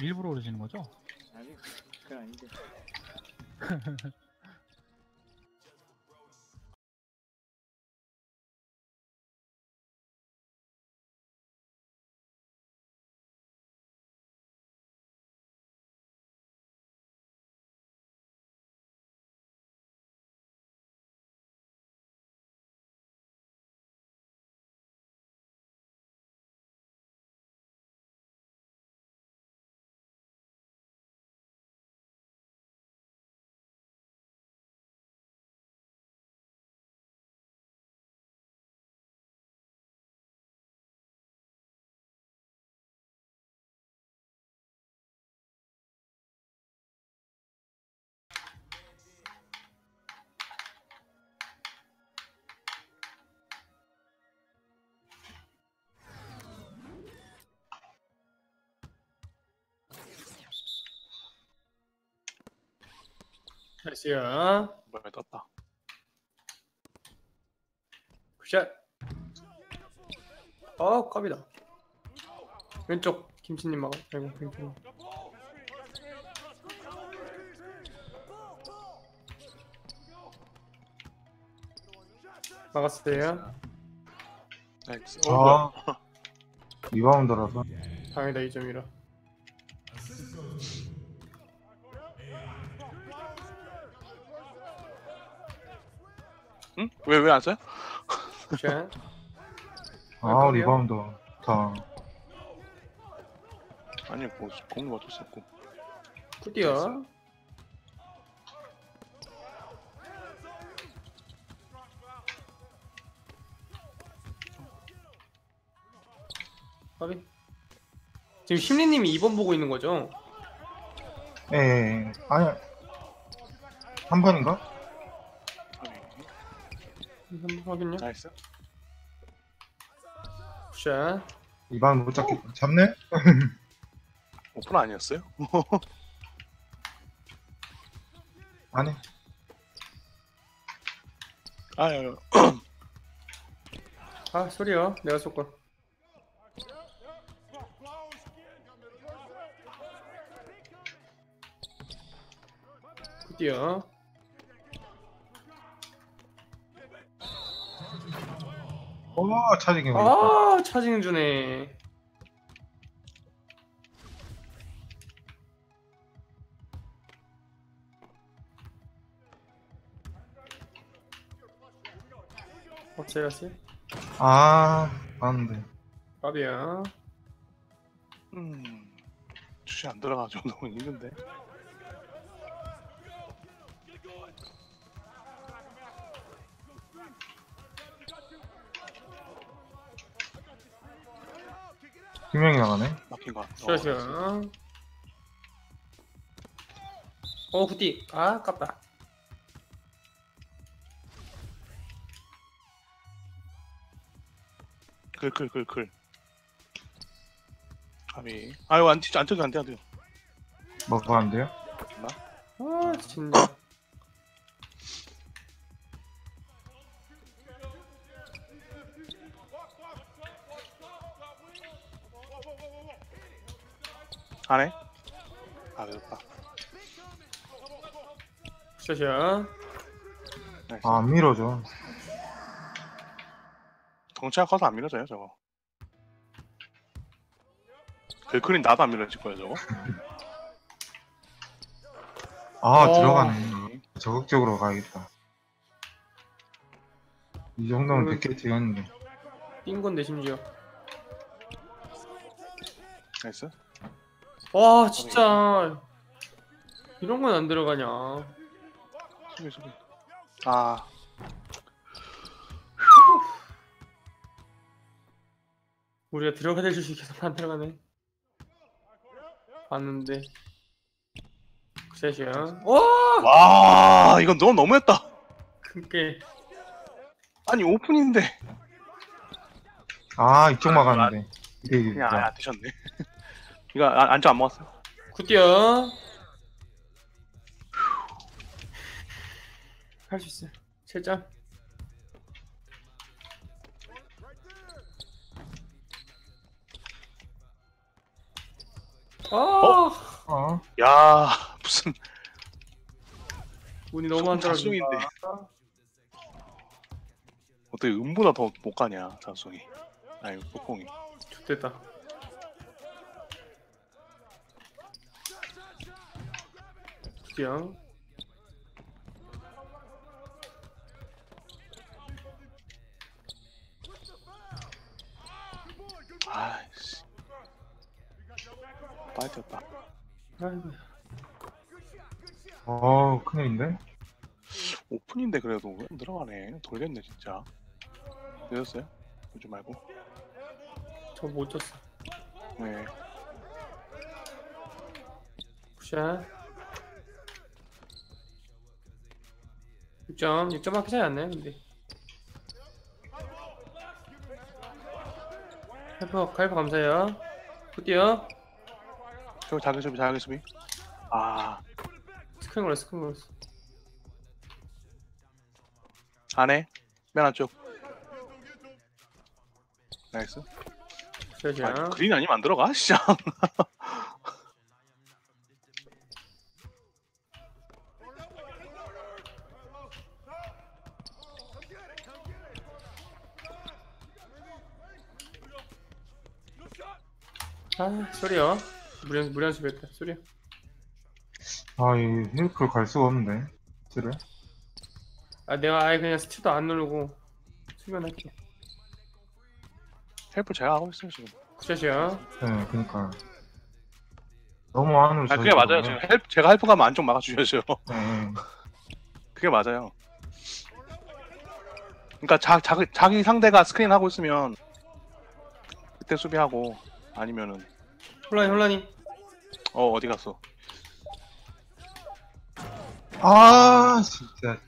일부러 그러시는 거죠? 아니 그건 아닌데 나이스야 뭐야 떴다. 굿샷. 어 컵이다. 왼쪽 김치님 막아 아이고 김치님. 막았어요. 나이스. 어, 뭐야. 아 리바운드라서? 당이다 2점이라 응? 왜 왜 안 써요? 아. 리바운드 다 아니 뭐 공도 맞출 수 없고. 굿디어 까비 지금 심리님이 2번 보고 있는 거죠? 예, 예, 예. 아니 한 번인가? 아니, 확인요 나이스. 굿샷 리바운드 못 잡겠다 잡네? 오픈 아니었어요? 아니 아유. 아 소리야 내가 쏠걸 굿디어 오 차징이 아... 아 차징 주네 어째 갔어요? 아 맞는데 까비야 음. 주시 안 들어가지고 너무 힘든데. 두 명이 나가네 막힌 거 같아. 샷이야 어 굿디 아 아깝다 클클클클. 아미. 아유 안 진짜 안 쳐도 안돼 안돼. 뭐가 안 돼요? 아 진짜 안 해? 아 됐다. 샷이야 나이스. 아 안 밀어줘 덩치가 커서 안 밀어져요 저거. 글크린 나도 안 밀어질 거예요 저거. 아 어. 들어가네 적극적으로 가야겠다 이 정도면 음. 100개 찍었는데 뛴 건데 심지어 나이스. 와 진짜. 이런 건 안 들어가냐. 아. 우리가 들어가야 될 줄이 계속 안 들어가네. 봤는데. 굿샷이야. 와! 와 이건 너무 너무했다. 그게. 아니 오픈인데. 아 이쪽 막았는데. 그냥 진짜 안 드셨네. 이거 안- 안쪽 안 먹었어. 굿디어. 할 수 있어 7점 아. 어? 야 무슨. 운이 너무 안 자승인데. 어떻게 음보다 더 못 가냐 자송이. 아니 폭공이. 됐다 드디어 아이씨. 떴다. 아이고 어 큰일인데? 오픈인데 그래도 왜 안 들어가네. 돌겠네 진짜. 늦었어요? 오지 말고. 저못 쳤어. 네. 굿샷 6점 6점밖에 차이 안 나요 근데. 칼퍼 칼퍼 감사해요. 굿디어 저 자기 수비 자기 수비. 아. 스크린 걸렸어 스크린 걸렸어. 안에 맨 안쪽. 나이스. 아, 그린 아니면 안 들어가 진짜 소리요 무리한 무리한 수비했다. 소리요 아이 힐프를 갈 수가 없는데 스를. 아 내가 아예 그냥 스티도 안 누르고 수면할게. 헬프 제가 하고 있어요 지금. 굿샷이야. 네 그니까. 너무 안으로 아 그게 맞아요. 지금 헬프 제가 헬프 가면 안쪽 막아주셔야죠. 네. 그게 맞아요. 그러니까 자, 자, 자기 상대가 스크린 하고 있으면 그때 수비하고 아니면은 혼란이 혼란이. 어 어디 갔어? 아 진짜.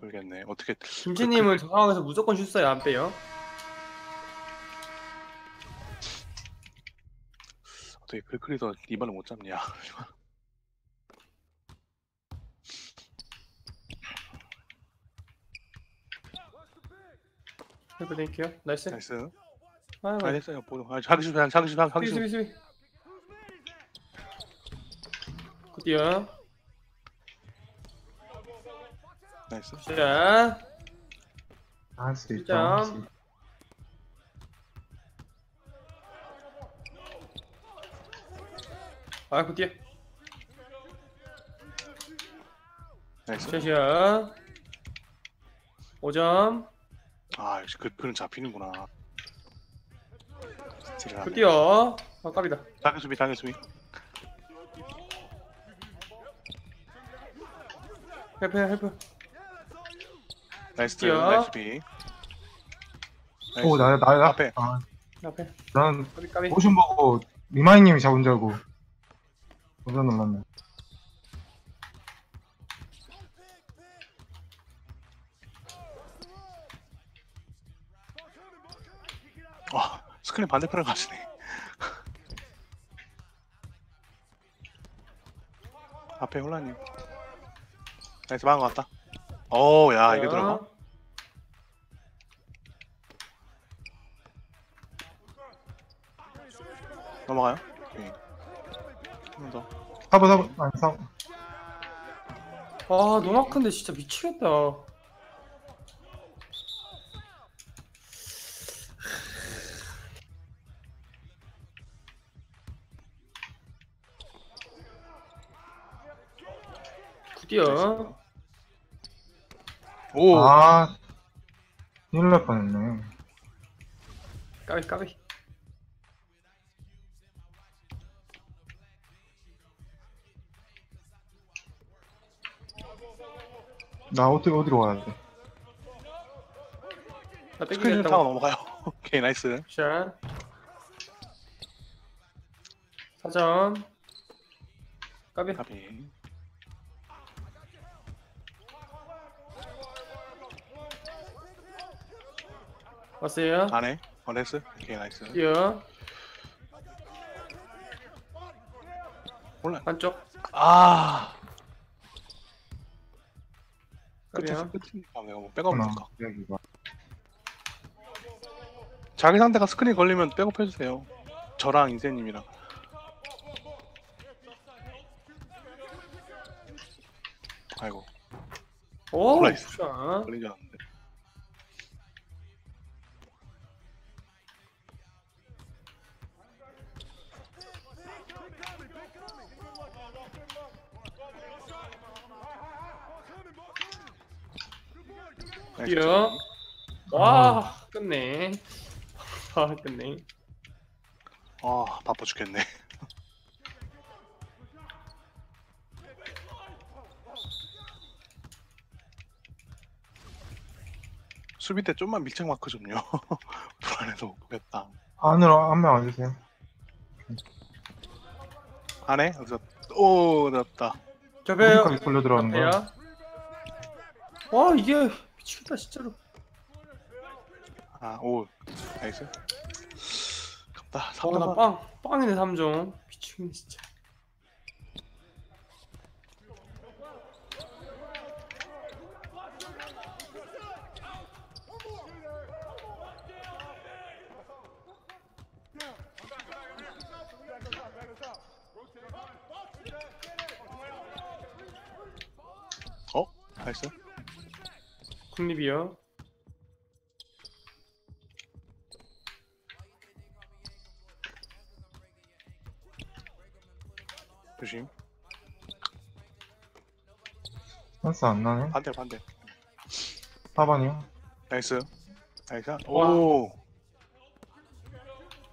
모르겠네. 어떻게 김치님은 저 상황에서 무조건 슛 써요 안 빼요? 어떻게 글크리더 이번에 못 잡냐? 해보 땡큐요. 나이스. 나이스 아 아 됐어요. 보도. 아, 자기 수비 자기 수비 자기 수비 수비 수비. 수비 굿디어 나이스. 굿샷 할수 있죠 진짜. 할수 있- 아 굿디어 나이스. 굿샷이야. 5점. 아 역시 그, 그는 잡히는구나 스틸을 하네. 굿디어. 아 깝이다. 자기 수비 자기 수비. 헬프 헬프 나이스 뛰어. 나이스 수비. 나이스. 오 나야 나야 앞에. 아, 앞에. 난 까비 까비 모션 보고 리마이님이 잡은 줄 알고. 깜짝 놀랐네 스크린 반대편을 가시네. 앞에 혼란님 나이스 막은 것 같다. 어야 이게 들어가? 넘어가요? 오케이. 한번 더. 사보 사보 아니 사보 아 너무 아픈데 진짜 미치겠다 굿디어. 오. 아 큰일 날 뻔했네. 까비 까비. 나 어떻게 어디로 가야 돼? 나 스크린 타고 넘어가요. 오케이 나이스. 샷. 4점 까비. 까비 왔어요. 안해 원했어. 오케이, 나이스. 뛰어. 몰라. 한쪽. 아. 그래요. 뭐 자기 상대가 스크린 걸리면 백업 해주세요 저랑 인세님이랑 아이고 오, 플레이스. 걸린 줄 알았네 이스 뛰어. 와 끝내. 아 끝내. 아 바빠 죽겠네. 수비 때 좀만 밀착 마크 좀요. 불안해서 못 보겠다. 안으로 한 명 와주세요. 안에? 여기서. 오 넣었다. 저배요. 걸려 들어가는 거야. 와 이게 미치겠다 진짜로 아오 나이스 갑다 와, 3점 나 빵, 빵이네 3점. 미치겠네, 진짜. 어? 나이스 국립이요. 조심 찬스 안 나네. 반대 반대 4번이요. 나이스 나이스 오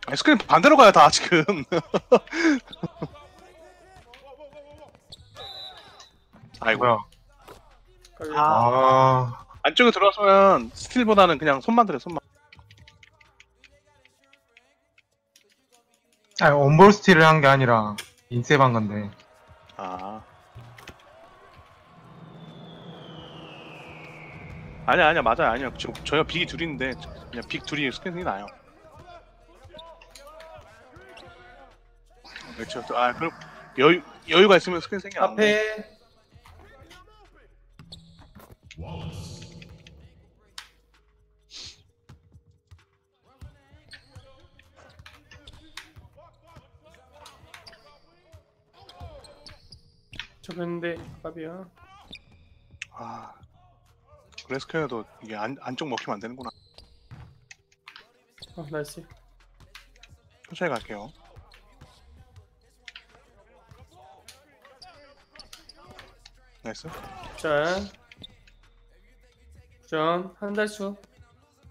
아니 스크린 반대로 가요 다 지금 아이고 뭐야? 아. 아, 안쪽에 들어왔으면 스틸보다는 그냥 손만 들어 손만 아니 원볼 스틸을 한 게 아니라 인셉 한 건데. 아 아니야 아니야 맞아요 아니야 저, 저희가 빅이 둘인데 그냥 빅 둘이 스크린이 나요 그렇죠 또- 아 그럼 여유 여유가 있으면 스크린 생겨 안 돼. 앞에. 저 근데 밥이야. 아 그래스케어도 이게 안, 안쪽 먹히면 안 되는구나 어, 나이스. 천천히 갈게요 나이스 자. 전, 한 달수.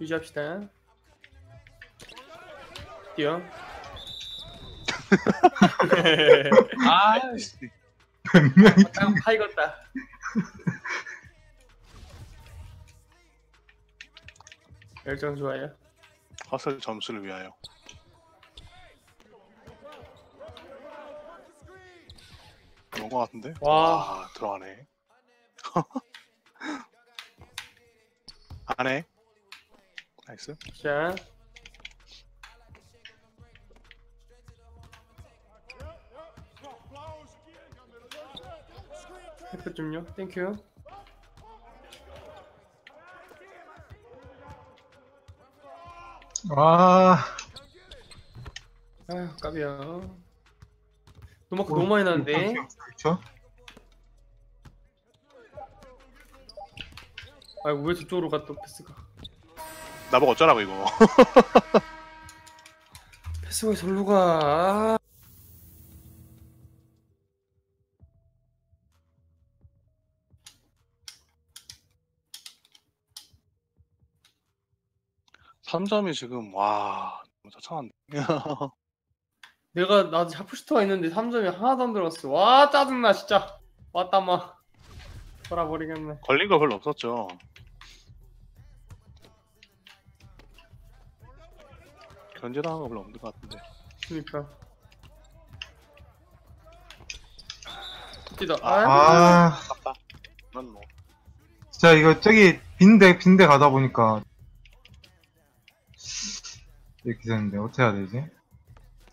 유지합시다. 뛰어. 아, 딱 파익었다. 열정 좋아요. 허슬 점수를 위하여 그런 거 같은데? 와. 아, 들어가네 안에 나이스 자. 해프 좀요. 땡큐. 와, 아휴, 까비야. 노마크 너무 많이 나는데. 그렇죠? 아이고, 왜 저쪽으로 갔또 패스가. 나보고 어쩌라고 이거 패스가 절로 가. 아. 삼점이 지금 와 너무 차차한데 내가 나도 샤프슈터가 있는데 3점이 하나도 안 들어갔어. 와 짜증나 진짜. 왔다 마. 돌아버리겠네. 걸린 거 별로 없었죠 견제당한 거 별로 없는 것 같은데 그니까. 뛰다. 아. 아. 아, 난뭐 진짜 이거 저기 빈대 빈대 가다 보니까 이렇게 되는데 어떻게 해야 되지?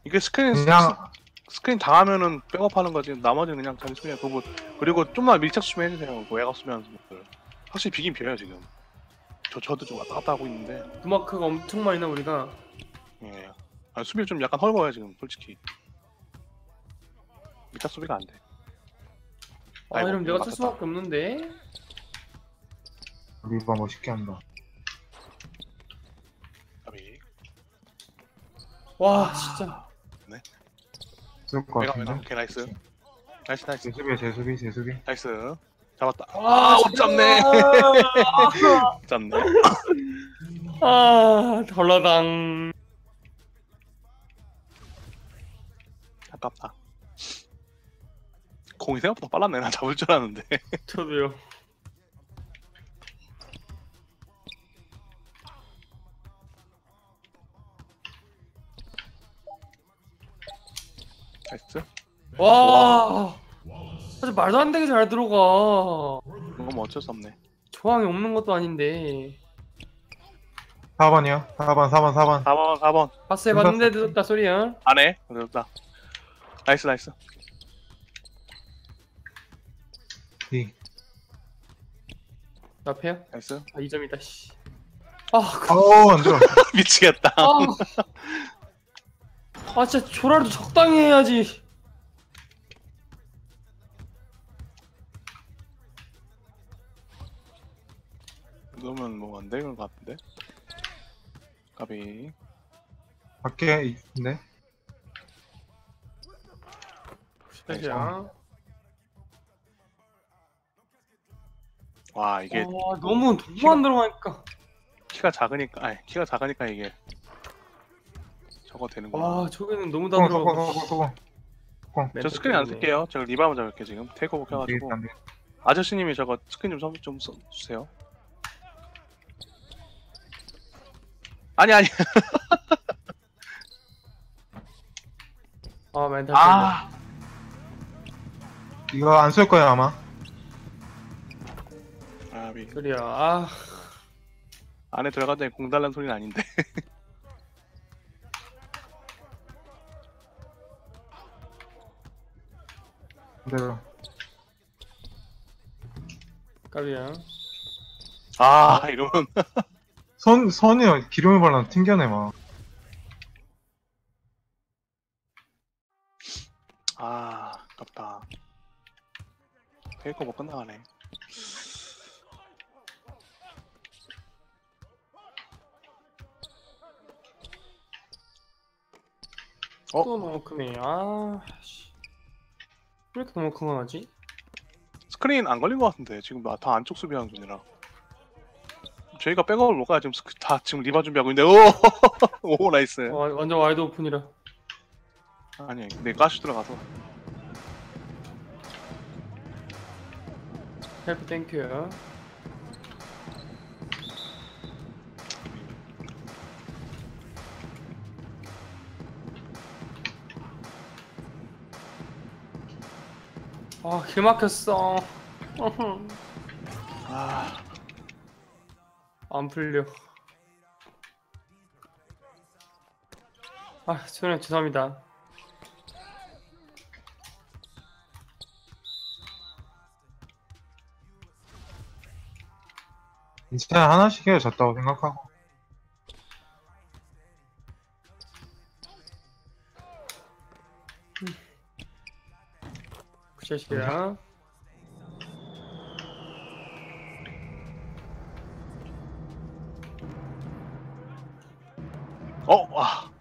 이게 스크린 그냥 스크린 당하면은 백업하는 거지. 나머지는 그냥 자기 소리야 그거 그리고 좀만 밀착 좀 해주세요. 그 외곽 수면 분들 확실히 비긴 비어요 지금. 저 저도 좀 왔다 갔다 하고 있는데. 노마크가 엄청 많이 나 우리가. 예. 아, 수비 좀 약간 헐거워요 지금 솔직히. 밀착 수비가 안돼. 아 이러면 내가 쓸. 수밖에 없는데. 리바 멋있게 한다. 와 진짜 쓸 것 메가 메가. 같은데. 오케이 나이스. 나이스 나이스. 제 수비, 제 수비, 제 수비. 나이스. 잡았다. 아, 아못 잡네. 못 잡네. 아 덜러당 아깝다. 공이 생각보다 빨랐네. 나 잡을 줄 알았는데. 저도요 나이스. 와 사실 말도 안 되게 잘 들어가 이건 뭐 어쩔 수 없네. 조항이 없는 것도 아닌데 4번이요? 4번, 4번, 4번. 4번 4번. 파스 해봤는데 늦었다 소리야 안해. 그렇다. 나이스 나이스. D. 앞에요? 나이스. 아 2점이다 씨 아, 그- 아우, 안 들어. 미치겠다. 아, 아 진짜 조라도 적당히 해야지 그러면 뭐 안 되는 것 같은데. 까비. 밖에 있는데? 시작이야 와 이게 와 너무 너무 안 들어가니까 키가 작으니까 아니 키가 작으니까 이게 저거 되는구나. 와 저기는 너무 다 소공, 소공, 소공, 소공. 저 스크린 안 쓸게요. 저 리바만 잡을게 지금. 테이크오버 켜가지고. 되겠다, 안 되겠다. 아저씨님이 저거 스크린 좀, 써, 좀 써, 주세요. 아니 아니. 아 멘탈 아. 이거 안 쓸 거야, 아마. 아비. 소리야 아 안에 들어가더니 공 달란 소리는 아닌데. 그대로. 까비야 아 이러면 선, 선이요. 기름을 발라 튕겨내, 막. 아 아깝다. 테이크오버 끝나가네. 어? 또 너무 크네 아 씨. 왜 이렇게 너무 큰거 하지? 스크린 안 걸린 것 같은데 지금 다 안쪽 수비하는 중이라. 저희가 백업을 못 가야 지금 스크, 다 지금 리바 준비하고 있는데 오, 오 나이스. 와, 완전 와이드 오픈이라 아니 내 가시 들어가서 헬프 땡큐야 아, 길 막혔어. 아 안 풀려. 아, 소연아 죄송합니다. 진짜 하나씩 해요, 졌다고 생각하고. 굿샷이야. 어, 와.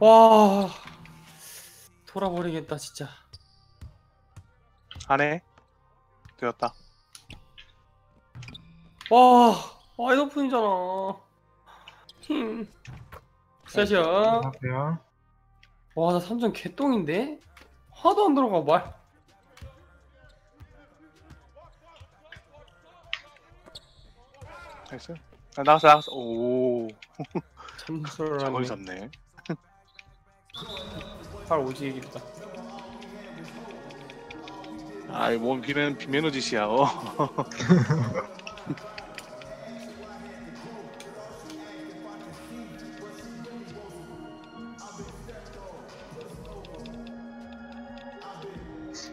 와, 돌아버리겠다 진짜. 안해. 되었다. 와, 와이드 오픈이잖아. 힘. 하세요. 와, 나 3점 개똥인데? 하도 안 들어가 말. 나이스. 아, 나갔어, 나갔어. 오, 참수를 저걸. 잡네. 팔 오지게 깊다. 아이, 뭔 비면 비면허 짓이야. 어.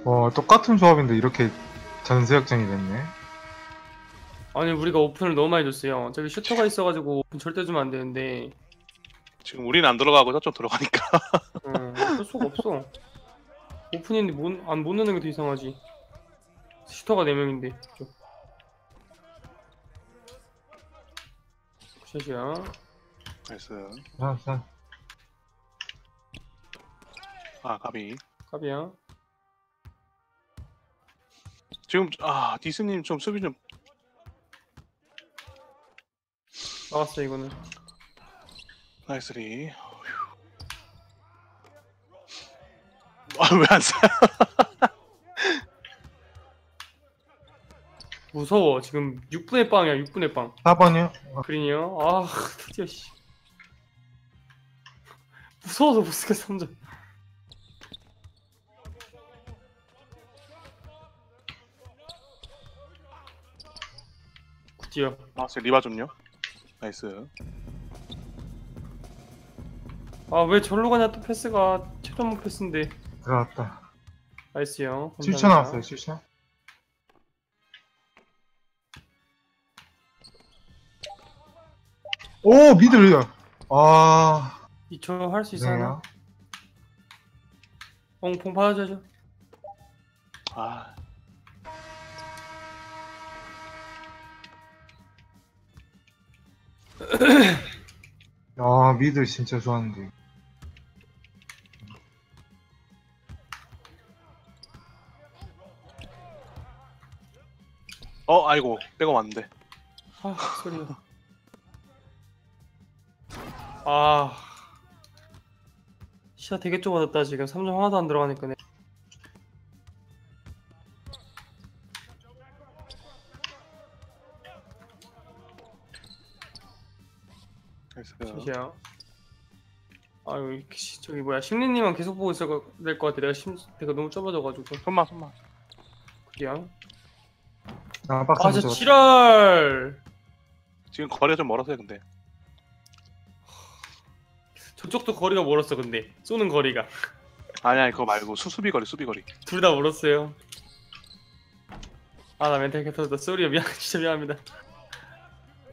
와, 똑같은 조합인데 이렇게 전세역전이 됐네. 아니 우리가 오픈을 너무 많이 줬어요. 저기 슈터가 있어가지고 오픈 절대 주면 안 되는데 지금 우리는 안 들어가고 저쪽 들어가니까. 응, 어쩔 수가 없어. 오픈인데 못, 안, 못 넣는 게 더 이상하지. 슈터가 4명인데 좀. 샷이야 나이스. 자, 자. 아 가비. 갑이야 지금 아 디스님 좀 수비 좀. 막았어 이거는 나이스리. 아왜 안 써? 무서워 지금 6분의 빵이야 6분의 빵 4번이요? 그린이요? 아 드디어 씨 무서워서 못 쓰겠어 혼자 굿디어 나왔어요 리바 좀요. 나이스. 아 왜 절로 가냐 또 패스가 최전문 패스인데 들어갔다. 나이스요 7초 나왔어요, 7초. 오, 미들. 아, 2초 할 수 있어요? 엉퐁 받아줘야죠 아 아, 미들 진짜 좋았는데. 어 아이고 빼고 왔는데. 아 소리야 아 시야 되게 좁아졌다 지금 3점 하나도 안 들어가니까 네. 나이스. 시야 아유 이렇게 시- 저기 뭐야 심리님만 계속 보고 될것 같아 내가 심 내가 너무 좁아져가지고. 손만 손만. 그냥. 아, 박스 아저 못 지랄. 지금 거리가 좀 멀어서요 근데. 저쪽도 거리가 멀었어 근데. 쏘는 거리가. 아니야 그거 말고 수 수비 거리 수비 거리. 둘 다 멀었어요. 아 나 멘탈 개터졌다. 쏘리야 미안 진짜 미안합니다.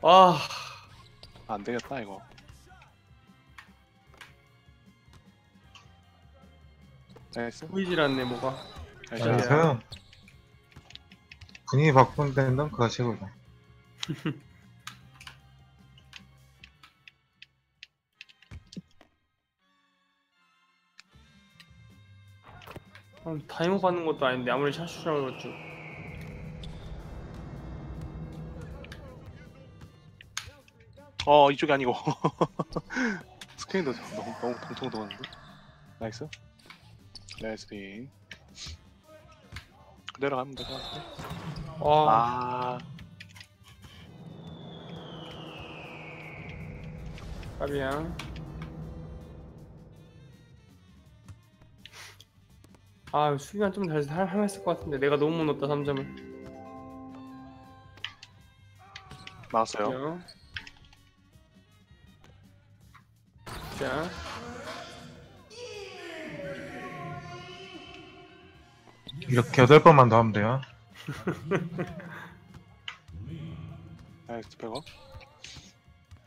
아 안 되겠다 이거. 나이스. 보이질 않네 뭐가 나이스. 네. 나이스. 분위기 바꾼 데는 덩크가 최고다. 아, 타이머 받는 것도 아닌데 아무리 샷슛이라고 그렇죠 어 이쪽이 아니고. 스크린도 너무 너무 통통 도는데? 나이스. 나이스 링 그대로 가면 될것 같은데? 와 아. 까비야. 아 수비만 좀 잘해서 할, 할만했을 것 같은데. 내가 너무 못 넣었다 3점을. 나왔어요 자 이렇게 8번만 더 하면 돼요. 나이스 백업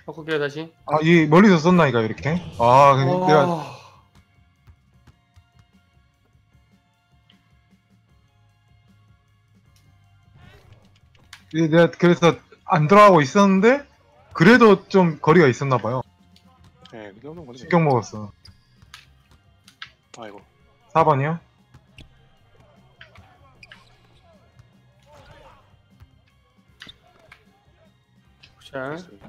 바꿀게요 다시 아, 이 멀리서 썼나, 이거 이렇게? 아, 근데 내가 와, 이- 내가 그래서 안 들어가고 있었는데 그래도 좀 거리가 있었나 봐요. 네, 그 정도는 거지 직격 먹었어. 아이고 4번이요? 자 나이스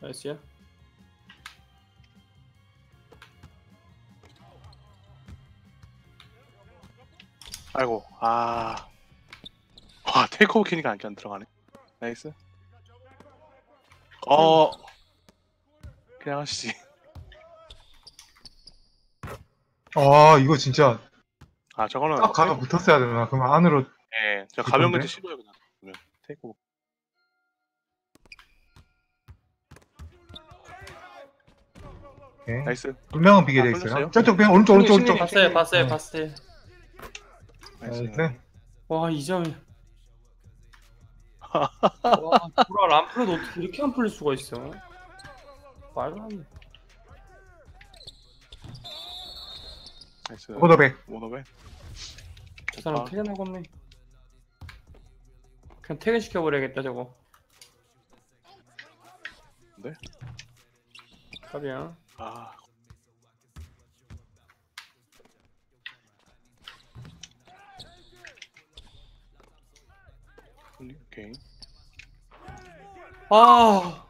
나이스야 아이고 아. 와 테이크오버 키니까 안, 안 들어가네 나이스 어 그냥 하시지 아, 이거 진짜 아 저거는 딱 가가 붙었어야 되나? 그럼 안으로 예, 저 가벼운 이건데? 멘트 씹어요 그냥 그러면 테이크오버 오케이. 나이스 두 명은 비게 아, 돼? 있어요. 저쪽 그냥 오른쪽 오른쪽 오른쪽. 봤어요 봤어요 네. 봤어요 나이스 나이스. 와 2점이 와 보라 람플도 어떻게 이렇게 안 풀릴 수가 있어 말도 안 돼 나이스. 오더백. 오더백. 저 사람. 퇴근하고 없네. 그냥 퇴근 시켜버려야겠다 저거. 네? 갑이야. 아. 오케이. 아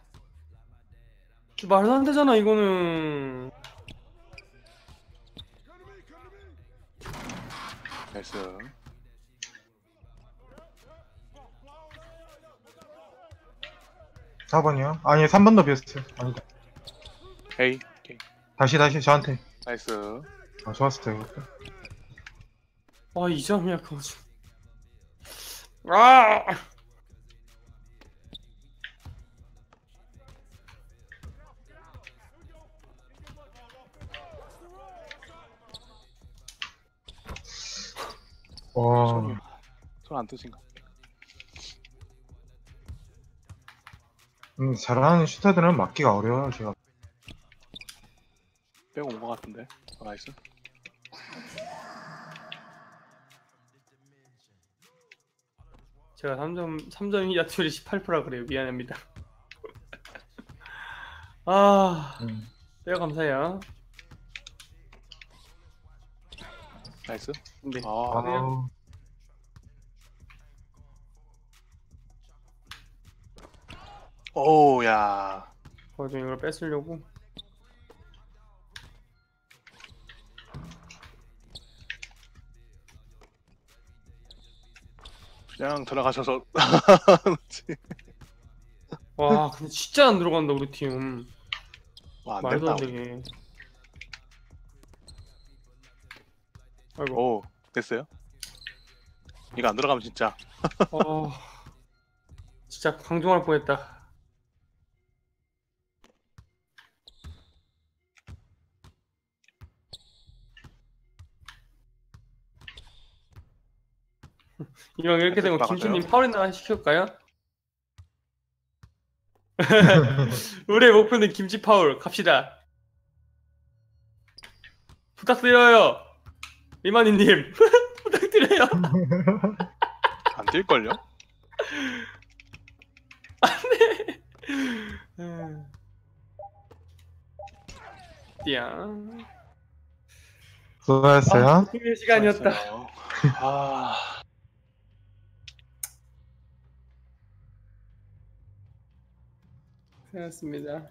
말도 안 되잖아 이거는. 나이스. 사번이요 아니 3번도 비었어요. 아니다. 에이. 오케이. 다시 다시 저한테. 나이스. 아 좋았어요. 이것도. 아, 이 점이야, 그거 좀. 아! 와. 손안 뜨신가? 음, 잘하는 슈터들은 맞기가 어려워요. 제가. 빼고 온 것 같은데. 아, 나이스. 제가 3점, 3점 야투리 18%라 그래요. 미안합니다. 아, 음. 빼요, 감사해요. 나이스. 근데, 아? 아우. 오, 야. 어, 좀 이걸 뺏으려고. 그냥 들어가셔서. 와, 근데 진짜 안 들어간다, 우리 팀. 와, 안 말도 안 된다. 되게. 아이고, 오, 됐어요? 이거 안 들어가면 진짜. 어, 진짜 방종할 뻔했다. 이왕 이렇게 되면 나가세요. 김치님 파울이나 시킬까요? 우리의 목표는 김치 파울 갑시다. 부탁드려요, 이만희님 부탁드려요. 안 뛸걸요? 음. 띠양. 수고하셨어요. 아, 시간이었다. 수고하셨어요. 아, 고생하셨습니다.